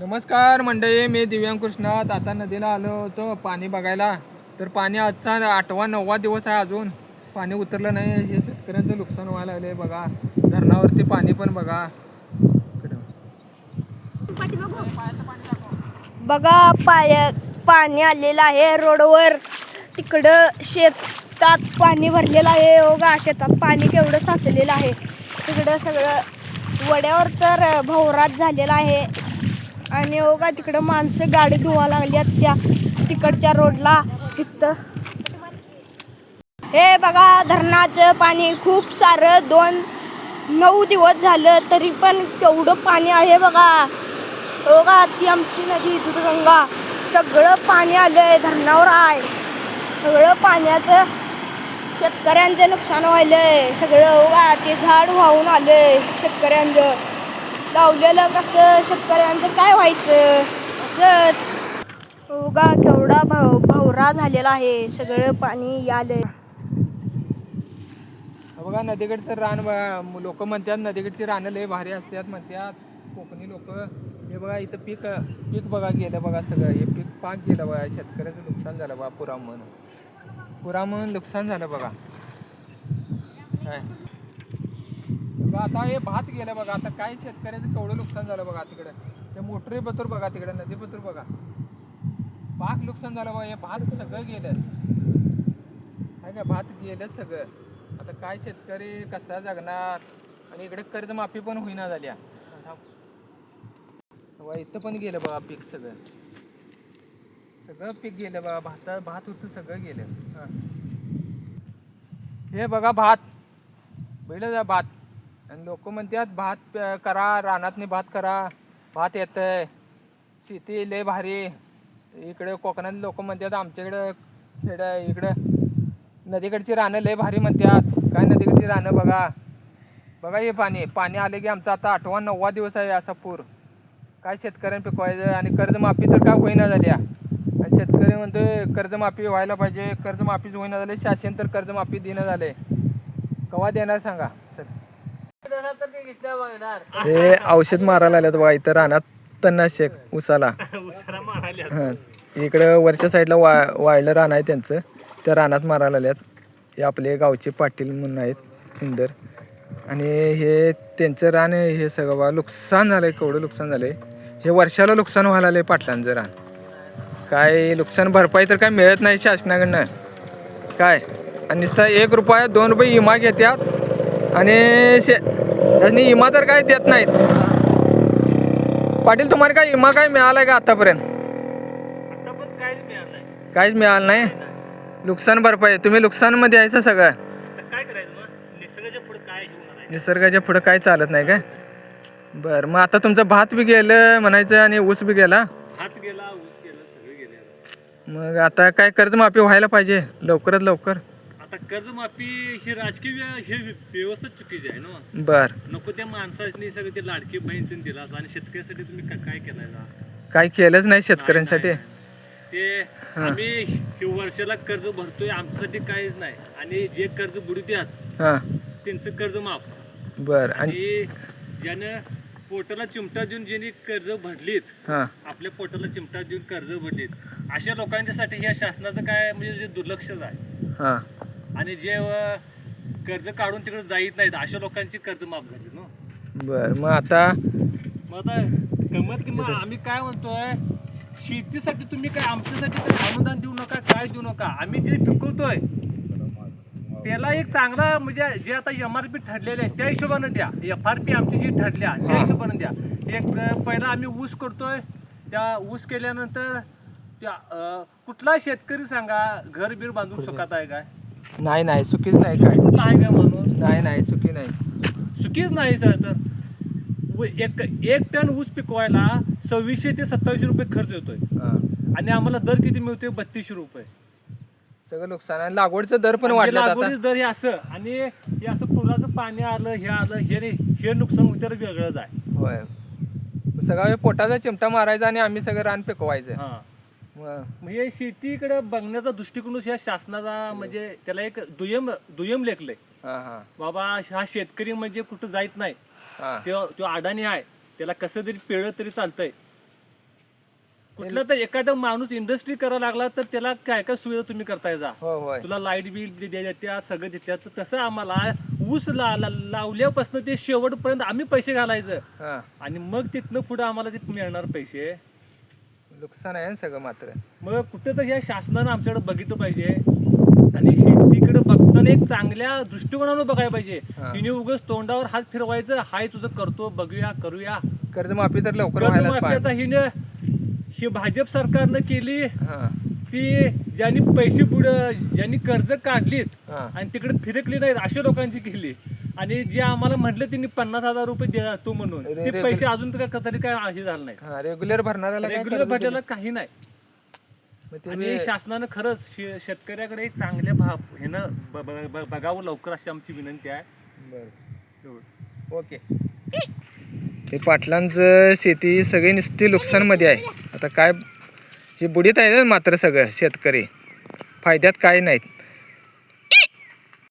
नमस्कार मंडळी मी दिव्यांग कृष्णात आता नदीला आलो होतो पाणी बघायला. तर पाणी आजचा आठवा नववा दिवस आहे अजून. पाणी उतरलं नाही. हे शेतकऱ्यांचं नुकसान व्हायला लागले बघा. धरणावरती पाणी पण बघा. इकडं. बघा पाय पाणी आलेलं आहे रोडवर. तिकडं शेतात पाणी भरलेलं आहे. हो गा शेतात पाणी केवढं साचलेलं आहे. तिकडं सगळं वड्यावर तर भवरात झालेला आहे. आणि हो का तिकडं माणसं गाडी धुवा लागल्यात त्या तिकडच्या रोडला. तिथं हे बघा धरणाचं पाणी खूप सारं दोन नऊ दिवस झालं तरी पण केवढं पाणी आहे बघा. हो का ती आमची नदी दुधगंगा सगळं पाणी आलंय धरणावर आहे. सगळं पाण्याचं शेतकऱ्यांचं नुकसान व्हायलंय. सगळं हो का ते झाड वाहून आलंय शेतकऱ्यांचं. लावलेलं कसं शेतकऱ्यांचं काय व्हायचं? असंच. हो केवढा भाव भावरा झालेला आहे. सगळं पाणी आलंय बघा नदीकडचं रान लोक म्हणतात नदीकडची रानं लय भारी असतात म्हणतात. कोकणी लोक. हे बघा इथं पीक पीक बघा गेलं बघा सगळं. हे पीक पाक गेलं बघा. शेतकऱ्याचं नुकसान झालं बघा पुरामुळं पुरामुळं नुकसान झालं बघा. काय? आता हे भात गेलं बघा आता काय शेतकऱ्याचं केवढं नुकसान झालं बघा तिकडं. ते मोटरी बतूर बघा तिकडं नदी बतूर बघा. पाक नुकसान झालं बघा हे भात सगळं गेलं. आहे का भात गेलं सगळं. आता काय शेतकरी कसा जगणार? आणि इकडे कर्जमाफी पण होईना झाल्या. इथं पण गेलं बघा पीक सगळं. सगळं पीक गेलं बघा भाता भात होतं सगळं गेलं. हा. हे बघा भात. बैल जा भात. आणि लोक म्हणतात भात प- करा रानातनी भात करा भात येतंय. शेती लय भारी. इकडे कोकणात लोक म्हणतात आमच्याकडं खेड इकडं. नदीकडची रानं लय भारी म्हणतात. काय नदीकडची रानं बघा. बघा हे पाणी. पाणी आले की आमचा आता आठवा नववा दिवस आहे असा पूर. काय शेतकऱ्यांना पिकवायचं आणि कर्जमाफी तर काय होईना झाल्या? आणि शेतकरी म्हणतोय कर्जमाफी व्हायला पाहिजे. कर्जमाफीच होईना झाले. शासन तर कर्जमाफी देणं झाले कवा देणार सांगा? हे औषध मारायला आल्यात बघा इथं रानात तन्नाशेक उसाला. हा. इकडं वरच्या साईडला वा वाळलं रान आहे त्यांचं. त्या रानात मारायला आल्यात हे आपले गावचे पाटील म्हणून आहेत सुंदर. आणि हे त्यांचं रान आहे हे सगळं बघा नुकसान झालंय केवढं नुकसान झालंय. हे वर्षाला नुकसान व्हायला आलंय पाटलांचं रान. काय नुकसान भरपाई तर काय मिळत नाही शासनाकडनं. काय? आणि नुसता एक रुपया दोन रुपये विमा घेतात आणि शे त्यांनी विमा तर काय देत नाहीत. पाटील तुम्हाला काय विमा काय मिळालाय का आतापर्यंत? काहीच मिळालं नाही. नुकसान भरपाई. तुम्ही नुकसानमध्ये यायचं सगळं. काय करायचं मग निसर्गाच्या पुढे काय चालत नाही काय बरं मग आता तुमचं भात बी गेलं म्हणायचं आणि ऊस बी गेले. मग आता काय कर्जमाफी व्हायला पाहिजे? लवकरात लवकर. आता कर्जमाफी ही राजकीय ही व्यवस्था चुकीची आहे ना. बर. नको त्या माणसाने सगळं ते लाडकी बहीण दिला आणि शेतकऱ्यासाठी तुम्ही काय केलाय? काय केलंच नाही शेतकऱ्यांसाठी. ते आम्ही हे वर्षाला कर्ज भरतोय आमच्यासाठी काहीच नाही. आणि जे कर्ज बुडत्यात हां. त्यांचं कर्ज माफ. बर आणि ज्यानं पोटाला चिमटा देऊन ज्यांनी कर्ज भरलीत हां. आपल्या पोटाला चिमटा देऊन कर्ज भरलीत अशा लोकांच्यासाठी ह्या शासनाचं काय म्हणजे दुर्लक्षच आहे. आणि जे अ, कर्ज काढून तिकडे जाईत नाहीत अशा लोकांची कर्ज माफ झाली ना. बर मग आता? मग आता गमत की मग आम्ही काय म्हणतोय शेतीसाठी तुम्ही काय आमच्यासाठी काय अनुदान देऊ नका काय देऊ नका आम्ही जे पिकवतोय त्याला एक चांगला म्हणजे जे आता एम आर पी ठरलेले आहे त्या हिशोबानं द्या. एफ आर पी आमची जी ठरल्या त्या हा. हिशोबानं द्या. एक अ, पहिला आम्ही ऊस करतोय त्या ऊस केल्यानंतर त्या अ, कुठला शेतकरी सांगा घर बीर बांधू शकत आहे काय? नाही नाही चुकीच नाही काय. आहे का माणूस? नाही नाही चुकी नाही. चुकीच नाही सर तर व एक एक टन ऊस पिकवायला सव्वीसशे ते सत्तावीसशे रुपये खर्च येतोय. हां. आणि आम्हाला दर किती मिळतोय? बत्तीसशे रुपये. सगळं नुकसान आणि लागवडचं दर पण वाढलं आता. लागवडीचं दर हे असं आणि हे असं पुराचं पाणी आलं हे आलं हे नाही हे नुकसान होतं वेगळंच आहे. होय. सगळं पोटाचा चिमटा मारायचा आणि आम्ही सगळं रान पिकवायचं. हा. हे शेतीकडे बघण्याचा दृष्टिकोनच या शासनाचा म्हणजे त्याला एक दुय्यम दुय्यम लेखलंय. बाबा हा शेतकरी म्हणजे कुठं जायत नाही. तो तो अडाणी आहे. त्याला कसं तरी पेळलं तरी चालतंय. कुठला तर एखादा माणूस इंडस्ट्री करायला लागला तर त्याला काय काय सुविधा तुम्ही करताय जा? हो तुला लाइट बिल देत्या सगळं देत्यात तर तसं आम्हाला ऊस लावल्यापासून ते शेवटपर्यंत आम्ही पैसे घालायचं. आणि मग तिथनं पुढे आम्हाला ते मिळणार पैसे. नुकसान आहे ना सगळं मात्र. मग कुठं तर या शासनानं आमच्याकडे बघितलं पाहिजे. आणि शेतीकडे बघताना एक चांगल्या दृष्टिकोनानं बघायला पाहिजे. हा. तिने उगाच तोंडावर हात फिरवायचं हाय तुझं करतो बघूया करूया. कर्जमाफी तर लवकर व्हायलाच कर्जमाफी आता पाहिजे. हिने ही भाजप सरकारनं केली. हा. ती ज्यांनी पैसे पुढं ज्यांनी कर्ज काढलीत हा. आणि तिकडे फिरकली नाहीत अशा लोकांची केली. आणि जे आम्हाला म्हटलं त्यांनी पन्नास हजार रुपये द्या तू म्हणून. ते रे- पैसे अजून तर तरी काय हे झालं नाही हा रेग्युलर भरणाऱ्याला काय रेग्युलर भेटायला दिलं? काही नाही. मग ते आणि शासनानं खरंच शे- शेतकऱ्याकडे एक चांगल्या भाव ब- ब- बघावं लवकर अशी आमची विनंती आहे. बरं. ओके. हे पाटलांचं शेती सगळी नुसती नुकसानमध्ये आहे. आता काय हे बुडीत आहे ना मात्र सगळं शेतकरी. फायद्यात काय नाहीत.